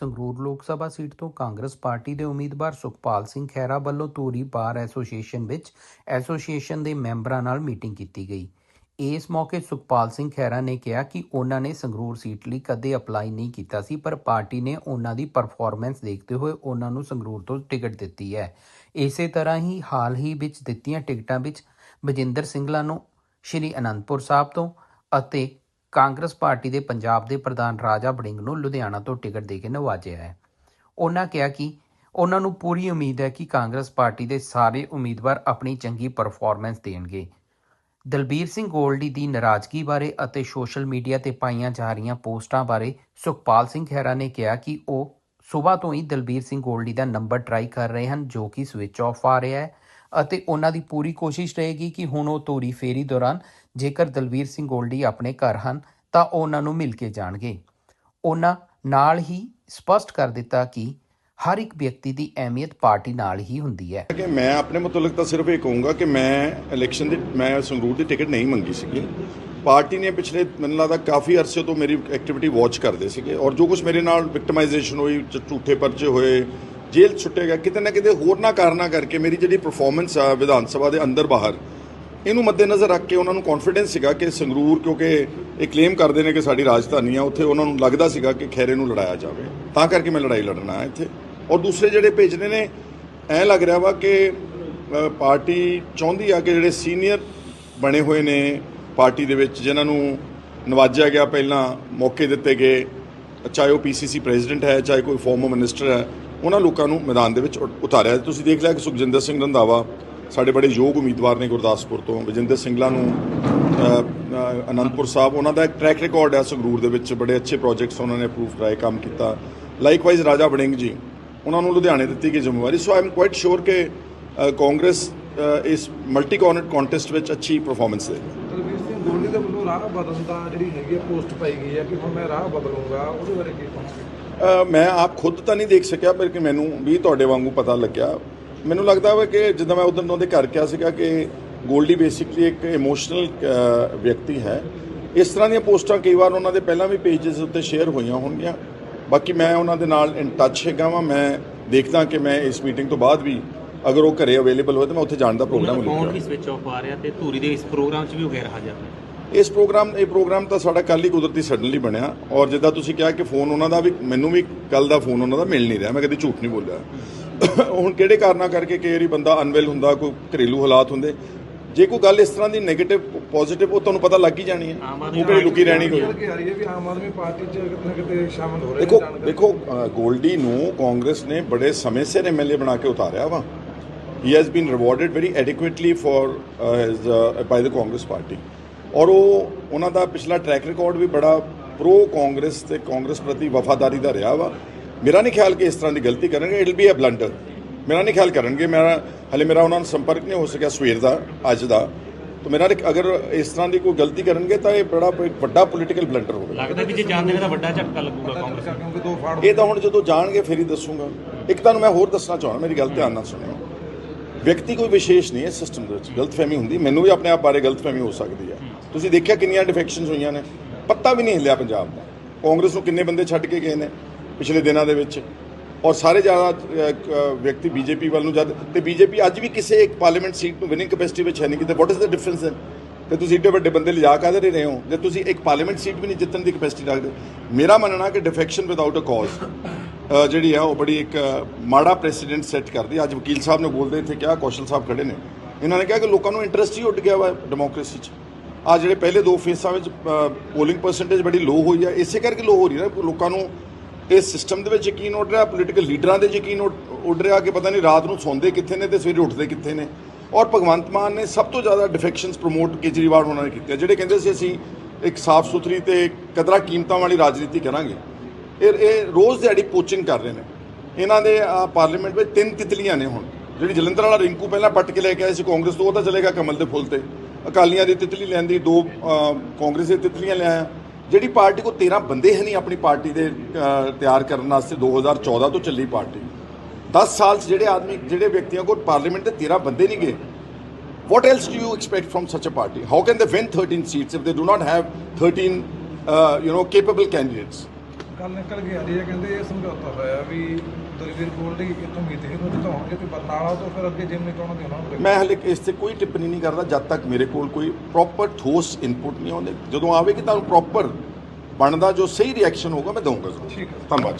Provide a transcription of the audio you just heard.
ਸੰਗਰੂਰ ਲੋਕ ਸਭਾ ਸੀਟ ਤੋਂ ਕਾਂਗਰਸ ਪਾਰਟੀ ਦੇ ਉਮੀਦਵਾਰ ਸੁਖਪਾਲ ਸਿੰਘ ਖਹਿਰਾ ਵੱਲੋਂ ਧੂਰੀ ਬਾਰ ਐਸੋਸੀਏਸ਼ਨ ਵਿੱਚ ਐਸੋਸੀਏਸ਼ਨ ਦੇ ਮੈਂਬਰਾਂ ਨਾਲ ਮੀਟਿੰਗ ਕੀਤੀ ਗਈ। ਇਸ ਮੌਕੇ ਸੁਖਪਾਲ ਸਿੰਘ ਖਹਿਰਾ ਨੇ ਕਿਹਾ ਕਿ ਉਹਨਾਂ ਨੇ ਸੰਗਰੂਰ ਸੀਟ ਲਈ ਕਦੇ ਅਪਲਾਈ ਨਹੀਂ ਕੀਤਾ ਸੀ, ਪਰ ਪਾਰਟੀ ਨੇ ਉਹਨਾਂ ਦੀ ਪਰਫਾਰਮੈਂਸ ਦੇਖਦੇ ਹੋਏ ਉਹਨਾਂ ਨੂੰ ਸੰਗਰੂਰ ਤੋਂ ਟਿਕਟ ਦਿੱਤੀ ਹੈ। ਇਸੇ ਤਰ੍ਹਾਂ ਹੀ ਹਾਲ ਹੀ ਵਿੱਚ ਦਿੱਤੀਆਂ ਟਿਕਟਾਂ ਵਿੱਚ ਬਜਿੰਦਰ ਸਿੰਘਲਾ ਨੂੰ ਸ਼੍ਰੀ ਅਨੰਦਪੁਰ ਸਾਹਿਬ ਤੋਂ ਅਤੇ ਕਾਂਗਰਸ ਪਾਰਟੀ ਦੇ ਪੰਜਾਬ ਦੇ ਪ੍ਰਧਾਨ ਰਾਜਾ ਬੜਿੰਗ ਨੂੰ ਲੁਧਿਆਣਾ ਤੋਂ ਟਿਕਟ ਦੇ ਕੇ ਨਵਾਜਿਆ ਹੈ। ਉਹਨਾਂ ਕਿਹਾ ਕਿ ਉਹਨਾਂ ਨੂੰ ਪੂਰੀ ਉਮੀਦ ਹੈ ਕਿ ਕਾਂਗਰਸ ਪਾਰਟੀ ਦੇ ਸਾਰੇ ਉਮੀਦਵਾਰ ਆਪਣੀ ਚੰਗੀ ਪਰਫਾਰਮੈਂਸ ਦੇਣਗੇ। ਦਲਬੀਰ ਸਿੰਘ ਗੋਲਡੀ ਦੀ ਨਾਰਾਜ਼ਗੀ ਬਾਰੇ ਅਤੇ ਸੋਸ਼ਲ ਮੀਡੀਆ ਤੇ ਪਾਈਆਂ ਜਾ ਰਹੀਆਂ ਪੋਸਟਾਂ ਬਾਰੇ ਸੁਖਪਾਲ ਸਿੰਘ ਖਹਿਰਾ ਨੇ ਕਿਹਾ ਕਿ ਉਹ ਸਵੇਰ ਤੋਂ ਹੀ ਦਲਬੀਰ ਸਿੰਘ ਗੋਲਡੀ ਦਾ ਨੰਬਰ ਟਰਾਈ ਕਰ ਰਹੇ ਹਨ, ਜੋ ਕਿ ਸਵਿਚ ਆਫ ਆ ਰਿਹਾ ਹੈ। ਅਤੇ ਉਹਨਾਂ ਦੀ ਪੂਰੀ ਕੋਸ਼ਿਸ਼ ਰਹੇਗੀ ਕਿ ਹੁਣ ਉਹ ਤੋਰੀ ਫੇਰੀ ਦੌਰਾਨ ਜੇਕਰ ਦਲਵੀਰ ਸਿੰਘ ਗੋਲਡੀ ਆਪਣੇ ਘਰ ਹਨ, ਤਾਂ ਉਹ ਉਹਨਾਂ ਨੂੰ ਮਿਲ ਕੇ ਜਾਣਗੇ। ਉਹਨਾਂ ਨਾਲ ਹੀ ਸਪਸ਼ਟ ਕਰ ਦਿੱਤਾ ਕਿ ਹਰ ਇੱਕ ਵਿਅਕਤੀ ਦੀ ਅਹਿਮੀਅਤ ਪਾਰਟੀ ਨਾਲ ਹੀ ਹੁੰਦੀ ਹੈ। ਕਿ ਮੈਂ ਆਪਣੇ ਮੁਤਲਕ ਤਾਂ ਸਿਰਫ ਇਹ ਕਹੂੰਗਾ ਕਿ ਮੈਂ ਇਲੈਕਸ਼ਨ ਦੀ ਮੈਂ ਸੰਗਰੂਰ ਦੀ ਟਿਕਟ ਨਹੀਂ ਮੰਗੀ ਸੀਗੀ। ਪਾਰਟੀ ਨੇ ਪਿਛਲੇ ਮੈਨੂੰ ਲੱਗਦਾ ਕਾਫੀ ਅਰਸੇ ਤੋਂ ਮੇਰੀ ਐਕਟੀਵਿਟੀ ਵਾਚ ਕਰਦੇ ਸੀਗੇ ਔਰ ਜੋ ਕੁਝ ਮੇਰੇ ਨਾਲ ਵਿਕਟਮਾਈਜੇਸ਼ਨ ਹੋਈ, ਝੂਠੇ ਪਰਚੇ ਹੋਏ ਜੇਲ੍ਹ ਛੁੱਟੇ ਗਿਆ, ਕਿਤੇ ਨਾ ਕਿਤੇ ਹੋਰ ਨਾ ਕਾਰਨਾ ਕਰਕੇ ਮੇਰੀ ਜਿਹੜੀ ਪਰਫਾਰਮੈਂਸ ਆ ਵਿਧਾਨ ਸਭਾ ਦੇ ਅੰਦਰ ਬਾਹਰ, ਇਹਨੂੰ ਮੱਦੇਨਜ਼ਰ ਰੱਖ ਕੇ ਉਹਨਾਂ ਨੂੰ ਕੌਨਫੀਡੈਂਸ ਸੀਗਾ ਕਿ ਸੰਗਰੂਰ, ਕਿਉਂਕਿ ਇਹ ਕਲੇਮ ਕਰਦੇ ਨੇ ਕਿ ਸਾਡੀ ਰਾਜਧਾਨੀ ਆ, ਉੱਥੇ ਉਹਨਾਂ ਨੂੰ ਲੱਗਦਾ ਸੀਗਾ ਕਿ ਖੈਰੇ ਨੂੰ ਲੜਾਇਆ ਜਾਵੇ। ਤਾਂ ਕਰਕੇ ਮੈਂ ਲੜਾਈ ਲੜਨਾ ਹੈ ਇੱਥੇ। ਔਰ ਦੂਸਰੇ ਜਿਹੜੇ ਭੇਜਦੇ ਨੇ, ਐ ਲੱਗ ਰਿਹਾ ਵਾ ਕਿ ਪਾਰਟੀ ਚਾਹੁੰਦੀ ਆ ਕਿ ਜਿਹੜੇ ਸੀਨੀਅਰ ਬਣੇ ਹੋਏ ਨੇ ਪਾਰਟੀ ਦੇ ਵਿੱਚ, ਜਿਨ੍ਹਾਂ ਨੂੰ ਨਵਾਜਿਆ ਗਿਆ ਪਹਿਲਾਂ ਮੌਕੇ ਦਿੱਤੇ ਗਏ, ਚਾਹੇ ਉਹ ਪੀਸੀਸੀ ਪ੍ਰੈਜ਼ੀਡੈਂਟ ਹੈ, ਚਾਹੇ ਕੋਈ ਫਾਰਮਰ ਮਿਨਿਸਟਰ ਹੈ ਉਹਨਾਂ ਲੋਕਾਂ ਨੂੰ ਮੈਦਾਨ ਦੇ ਵਿੱਚ ਉਤਾਰਿਆ ਤੁਸੀਂ ਦੇਖ ਲਿਆ ਕਿ ਸੁਖਜਿੰਦਰ ਸਿੰਘ ਰੰਧਾਵਾ ਸਾਡੇ ਬੜੇ ਯੋਗ ਉਮੀਦਵਾਰ ਨੇ ਗੁਰਦਾਸਪੁਰ ਤੋਂ। ਵਿਜਿੰਦਰ ਸਿੰਘਲਾ ਨੂੰ ਅਨੰਦਪੁਰ ਸਾਹਿਬ, ਉਹਨਾਂ ਦਾ ਇੱਕ ਟਰੈਕ ਰਿਕਾਰਡ ਹੈ ਸੰਗਰੂਰ ਦੇ ਵਿੱਚ। ਬੜੇ ਅੱਛੇ ਪ੍ਰੋਜੈਕਟਸ ਉਹਨਾਂ ਨੇ ਅਪਰੂਵ ਕਰਾਏ, ਕੰਮ ਕੀਤਾ। ਲਾਈਕਵਾਈਜ਼ ਰਾਜਾ ਵੜਿੰਗ ਜੀ, ਉਹਨਾਂ ਨੂੰ ਲੁਧਿਆਣੇ ਦਿੱਤੀ ਗਈ ਜ਼ਿੰਮੇਵਾਰੀ। ਸੋ ਆਈ ਐਮ ਕੁਆਇਟ ਸ਼ੋਰ ਕਿ ਕਾਂਗਰਸ ਇਸ ਮਲਟੀ ਕਾਰਨਰ ਕੰਟੈਸਟ ਵਿੱਚ ਅੱਛੀ ਪਰਫਾਰਮੈਂਸ ਦੇਗੀ ਗੋਲਡੀ ਦੇ ਵੱਲੋਂ ਰਾਹ ਬਦਲਣ ਜਿਹੜੀ ਹੈਗੀ ਪੋਸਟ ਪਾਈ ਗਈ ਹੈ ਕਿ ਹੁਣ ਮੈਂ ਰਾਹ ਬਦਲੂੰਗਾ, ਉਹਦੇ ਬਾਰੇ ਕੀ ਕਹੋਗੇ ਮੈਂ ਆਪ ਖੁਦ ਤਾਂ ਨਹੀਂ ਦੇਖ ਸਕਿਆ ਪਰ ਕਿ ਮੈਨੂੰ ਵੀ ਤੁਹਾਡੇ ਵਾਂਗੂ ਪਤਾ ਲੱਗਿਆ। ਮੈਨੂੰ ਲੱਗਦਾ ਵਾ ਕਿ ਜਿੱਦਾਂ ਮੈਂ ਉਦੋਂ ਉਹਦੇ ਘਰ ਕਿਹਾ ਸੀਗਾ ਕਿ ਗੋਲਡੀ ਬੇਸਿਕਲੀ ਇੱਕ ਇਮੋਸ਼ਨਲ ਵਿਅਕਤੀ ਹੈ। ਇਸ ਤਰ੍ਹਾਂ ਦੀਆਂ ਪੋਸਟਾਂ ਕਈ ਵਾਰ ਉਹਨਾਂ ਦੇ ਪਹਿਲਾਂ ਵੀ ਪੇजेस ਉੱਤੇ ਸ਼ੇਅਰ ਹੋਈਆਂ ਹੋਣਗੀਆਂ। ਬਾਕੀ ਮੈਂ ਉਹਨਾਂ ਦੇ ਨਾਲ ਇਨ ਟੱਚ ਹੈਗਾ ਵਾਂ। ਮੈਂ ਦੇਖਦਾ ਕਿ ਮੈਂ ਇਸ ਮੀਟਿੰਗ ਤੋਂ ਬਾਅਦ ਵੀ ਅਗਰ ਉਹ ਘਰੇ ਅਵੇਲੇਬਲ ਹੋਏ ਤਾਂ ਮੈਂ ਉੱਥੇ ਜਾਣ ਦਾ ਪ੍ਰੋਗਰਾਮ ਫੋਨ ਲਿਖਿਆ ਵੀ ਸਵਿਚ ਆਫ ਆ ਰਿਹਾ ਤੇ ਧੂਰੀ ਦੇ ਇਸ ਪ੍ਰੋਗਰਾਮ 'ਚ ਵੀ ਉਹ ਗੈਰ ਹਾਜ਼ਰ ਨੇ। ਇਸ ਪ੍ਰੋਗਰਾਮ ਇਹ ਪ੍ਰੋਗਰਾਮ ਤਾਂ ਸਾਡਾ ਕੱਲ ਹੀ ਕੁਦਰਤੀ ਸਡਨਲੀ ਬਣਿਆ ਔਰ ਜਿੱਦਾਂ ਤੁਸੀਂ ਕਿਹਾ ਕਿ ਫੋਨ ਉਹਨਾਂ ਦਾ ਵੀ ਮੈਨੂੰ ਵੀ ਕੱਲ ਦਾ ਫੋਨ ਉਹਨਾਂ ਦਾ ਮਿਲ ਨਹੀਂ ਰਿਹਾ ਮੈਂ ਕਦੇ ਝੂਠ ਨਹੀਂ ਬੋਲਿਆ। ਹੁਣ ਕਿਹੜੇ ਕਾਰਨਾਂ ਕਰਕੇ ਕਈ ਵਾਰੀ ਬੰਦਾ ਅਨਵੈਲ ਹੁੰਦਾ ਕੋਈ ਘਰੇਲੂ ਹਾਲਾਤ ਹੁੰਦੇ ਜੇ ਕੋਈ ਗੱਲ ਇਸ ਤਰ੍ਹਾਂ ਦੀ 네ਗੇਟਿਵ ਪੋਜ਼ਿਟਿਵ ਉਹ ਤੁਹਾਨੂੰ ਪਤਾ ਲੱਗ ਹੀ ਜਾਣੀ ਹੈ। ਉਹ ਕਿਹੜੀ ਲੁਕੀ ਰਹਿਣੀ ਕੋਈ ਦੇਖੋ। ਦੇਖੋ ਗੋਲਡੀ ਨੂੰ ਕਾਂਗਰਸ ਨੇ ਬੜੇ ਸਮੇਂ ਸਿਰ ਐਮਐਲਏ ਬਣਾ ਕੇ ਉਤਾਰਿਆ ਵਾ। He has been rewarded very adequately for his by the Congress party. ਔਰ ਉਹ ਉਹਨਾਂ ਦਾ ਪਿਛਲਾ ਟਰੈਕ ਰਿਕਾਰਡ ਵੀ ਬੜਾ ਪ੍ਰੋ ਕਾਂਗਰਸ ਤੇ ਕਾਂਗਰਸ ਪ੍ਰਤੀ ਵਫਾਦਾਰੀ ਦਾ ਰਿਹਾ ਵਾ। ਮੇਰਾ ਨਹੀਂ ਖਿਆਲ ਕਿ ਇਸ ਤਰ੍ਹਾਂ ਦੀ ਗਲਤੀ ਕਰਨਗੇ। It will be a blunder ਮੇਰਾ ਨਹੀਂ ਖਿਆਲ ਕਰਨਗੇ। ਮੇਰਾ ਹਲੇ ਮੇਰਾ ਉਹਨਾਂ ਨਾਲ ਸੰਪਰਕ ਨਹੀਂ ਹੋ ਸਕਿਆ ਸਵੇਰ ਦਾ ਅੱਜ ਦਾ। ਤਾਂ ਮੇਰਾ ਅਗਰ ਇਸ ਤਰ੍ਹਾਂ ਦੀ ਕੋਈ ਗਲਤੀ ਕਰਨਗੇ ਤਾਂ ਇਹ ਬੜਾ ਇੱਕ ਵੱਡਾ ਪੋਲੀਟੀਕਲ ਬਲੰਡਰ ਹੋਵੇਗਾ। ਲੱਗਦਾ ਵੀ ਜੇ ਜਾਂਦੇ ਨੇ ਤਾਂ ਵੱਡਾ ਝਟਕਾ ਲੱਗੂਗਾ ਕਾਂਗਰਸ ਨੂੰ। ਕਿਉਂਕਿ ਦੋ ਫਾੜ ਇਹ ਤਾਂ ਹੁਣ ਜਦੋਂ ਜਾਣਗੇ ਫਿਰ ਹੀ ਦੱਸੂਗਾ। ਇੱਕ ਤੁਹਾਨੂੰ ਮੈਂ ਹੋਰ ਦੱਸਣਾ ਚਾਹੁੰਦਾ ਮੇਰੀ ਗੱਲ ਧਿਆਨ ਨਾਲ ਸੁਣਿਓ। ਵਿਅਕਤੀ ਕੋਈ ਵਿਸ਼ੇਸ਼ ਨਹੀਂ ਹੈ ਸਿਸਟਮ ਦੇ ਵਿੱਚ ਗਲਤਫਹਿਮੀ ਹੁੰਦੀ ਮੈਨੂੰ ਵੀ ਆਪਣੇ ਆਪ ਬਾਰੇ ਗਲਤਫਹਿਮੀ ਹੋ ਸਕਦੀ ਹੈ। ਤੁਸੀਂ ਦੇਖਿਆ ਕਿੰਨੀਆਂ ਡਿਫੈਕਸ਼ਨਸ ਹੋਈਆਂ ਨੇ? ਪੱਤਾ ਵੀ ਨਹੀਂ ਹਿੱਲਿਆ ਪੰਜਾਬ ਦਾ। ਕਾਂਗਰਸ ਨੂੰ ਕਿੰਨੇ ਬੰਦੇ ਛੱਡ ਕੇ ਗਏ ਨੇ ਪਿਛਲੇ ਦਿਨਾਂ ਦੇ ਵਿੱਚ? ਔਰ ਸਾਰੇ ਜ਼ਿਆਦਾ ਅ, ਅ, ਵਿਅਕਤੀ ਬੀਜੇਪੀ ਵੱਲ ਨੂੰ ਜਦ ਤੇ ਬੀਜੇਪੀ ਅੱਜ ਵੀ ਕਿਸੇ ਇੱਕ ਪਾਰਲੀਮੈਂਟ ਸੀਟ ਨੂੰ ਵਿਨਿੰਗ ਕੈਪੈਸਿਟੀ ਵਿੱਚ ਹੈ ਨਹੀਂ ਕਿਤੇ। ਵਾਟ ਇਜ਼ ਦਾ ਡਿਫਰੈਂਸ ਹੈ ਤੇ ਤੁਸੀਂ ਇੱਡੇ ਵੱਡੇ ਬੰਦੇ ਲਿਜਾ ਕਾਹਦੇ ਰਹੇ ਹੋ? ਜੇ ਤੁਸੀਂ ਇੱਕ ਪਾਰਲੀਮੈਂਟ ਸੀਟ ਵੀ ਨਹੀਂ ਜਿੱਤਣ ਦੀ ਕੈਪੈਸਿਟੀ ਰੱਖਦੇ ਮੇਰਾ ਮੰਨਣਾ ਕਿ ਡਿਫੈਕਸ਼ਨ ਵਿਦਆਊਟ ਅ ਕਾਜ਼ ਜਿਹੜੀ ਆ ਉਹ ਬੜੀ ਇੱਕ ਮਾੜਾ ਪ੍ਰੈਸੀਡੈਂਟ ਸੈੱਟ ਕਰਦੀ ਅੱਜ ਵਕੀਲ ਸਾਹਿਬ ਨੇ ਬੋਲਦੇ ਇੱਥੇ ਕਿਹਾ, ਕੌਸ਼ਲ ਸਾਹਿਬ ਖੜੇ ਨੇ। ਇਹਨਾਂ ਨੇ ਕਿਹਾ ਕਿ ਲੋਕਾਂ ਨੂੰ ਇੰਟਰਸਟ ਹੀ ਉੱਡ ਗਿਆ ਵਾ ਡੈਮੋਕ੍ਰੇਸੀ 'ਚ। ਆ ਜਿਹੜੇ ਪਹਿਲੇ ਦੋ ਫੇਸਾਂ ਵਿੱਚ ਪੋਲਿੰਗ ਪਰਸੈਂਟੇਜ ਬੜੀ ਲੋ ਹੋਈ ਆ, ਇਸੇ ਕਰਕੇ ਲੋ ਹੋ ਰਹੀ ਹੈ। ਲੋਕਾਂ ਨੂੰ ਇਸ ਸਿਸਟਮ ਦੇ ਵਿੱਚ ਯਕੀਨ ਉੱਡ ਰਿਹਾ ਪੋਲੀਟੀਕਲ ਲੀਡਰਾਂ ਦੇ ਯਕੀਨ ਉੱਡ ਉੱਡ ਰਿਹਾ ਕਿ ਪਤਾ ਨਹੀਂ ਰਾਤ ਨੂੰ ਸੌਂਦੇ ਕਿੱਥੇ ਨੇ ਤੇ ਸਵੇਰੇ ਉੱਠਦੇ ਕਿੱਥੇ ਨੇ। ਔਰ ਭਗਵੰਤ ਮਾਨ ਨੇ ਸਭ ਤੋਂ ਜ਼ਿਆਦਾ ਡਿਫੈਕਸ਼ਨਸ ਪ੍ਰਮੋਟ ਕੇਜਰੀਵਾਲ ਉਹਨਾਂ ਨੇ ਕੀਤੇ ਜਿਹੜੇ ਕਹਿੰਦੇ ਸੀ ਅਸੀਂ ਇੱਕ ਸਾਫ਼ ਸੁਥਰੀ ਤੇ ਕਦਰਾਂ ਕੀਮਤਾਂ ਵਾਲੀ ਰਾਜਨੀਤੀ ਕਰਾਂਗੇ। ਇਹ ਇਹ ਰੋਜ਼ ਦਿਹਾੜੀ ਪੋਚਿੰਗ ਕਰ ਰਹੇ ਨੇ। ਇਹਨਾਂ ਦੇ ਪਾਰਲੀਮੈਂਟ ਵਿੱਚ ਤਿੰਨ ਤਿਤਲੀਆਂ ਨੇ ਹੁਣ। ਜਿਹੜੀ ਜਲੰਧਰ ਵਾਲਾ ਰਿੰਕੂ ਪਹਿਲਾਂ ਪੱਟ ਕੇ ਲੈ ਕੇ ਆਏ ਸੀ ਕਾਂਗਰਸ ਤੋਂ ਉਹ ਤਾਂ ਚਲੇਗਾ ਕਮਲ ਦੇ ਫੁੱਲ ਤੇ। ਅਕਾਲੀਆਂ ਦੀ ਤਿਤਲੀ ਲੈਂਦੀ ਦੋ ਕਾਂਗਰਸ ਦੀ ਤਿਤਲੀਆਂ ਲਿਆਇਆ ਜਿਹੜੀ ਪਾਰਟੀ ਕੋ 13 ਬੰਦੇ ਹੈ ਨਹੀਂ ਆਪਣੀ ਪਾਰਟੀ ਦੇ ਤਿਆਰ ਕਰਨ ਵਾਸਤੇ 2014 ਤੋਂ ਚੱਲੀ ਪਾਰਟੀ। 10 ਸਾਲ 'ਚ ਜਿਹੜੇ ਆਦਮੀ ਜਿਹੜੇ ਵਿਅਕਤੀਆਂ ਕੋਲ ਪਾਰਲੀਮੈਂਟ ਦੇ 13 ਬੰਦੇ ਨਹੀਂ ਗਏ। What else do you expect from such a party? How can they win 13 seats if they do not have 13 uh, you know capable candidates? ਕੱਲ ਨਿਕਲ ਕੇ ਆ ਰਹੀ ਹੈ ਕਹਿੰਦੇ ਇਹ ਸਮਝੌਤਾ ਹੋਇਆ ਵੀ ਦਲਵੀਰ ਗੋਲਡੀ ਇੱਥੋਂ ਮੀਤਹਿਰ ਨੂੰ ਜਿਤਾਉਣਗੇ ਤੇ ਬਰਨਾਲਾ ਤੋਂ ਫਿਰ ਅੱਗੇ ਜਿੰਮ ਨਹੀਂ ਚਾਉਣਗੇ ਉਹਨਾਂ ਨੂੰ ਮੈਂ ਹਲੇ ਇਸ ਤੇ ਕੋਈ ਟਿੱਪਣੀ ਨਹੀਂ ਕਰਦਾ ਜਦ ਤੱਕ ਮੇਰੇ ਕੋਲ ਕੋਈ ਪ੍ਰੋਪਰ ਠੋਸ ਇਨਪੁਟ ਨਹੀਂ ਆਉਂਦੇ। ਜਦੋਂ ਆਵੇਗੀ ਤੁਹਾਨੂੰ ਪ੍ਰੋਪਰ ਬਣਦਾ ਜੋ ਸਹੀ ਰਿਐਕਸ਼ਨ ਹੋਊਗਾ ਮੈਂ ਦਊਂਗਾ ਜ਼ਰੂਰ। ਠੀਕ ਹੈ। ਧੰਨਵਾਦ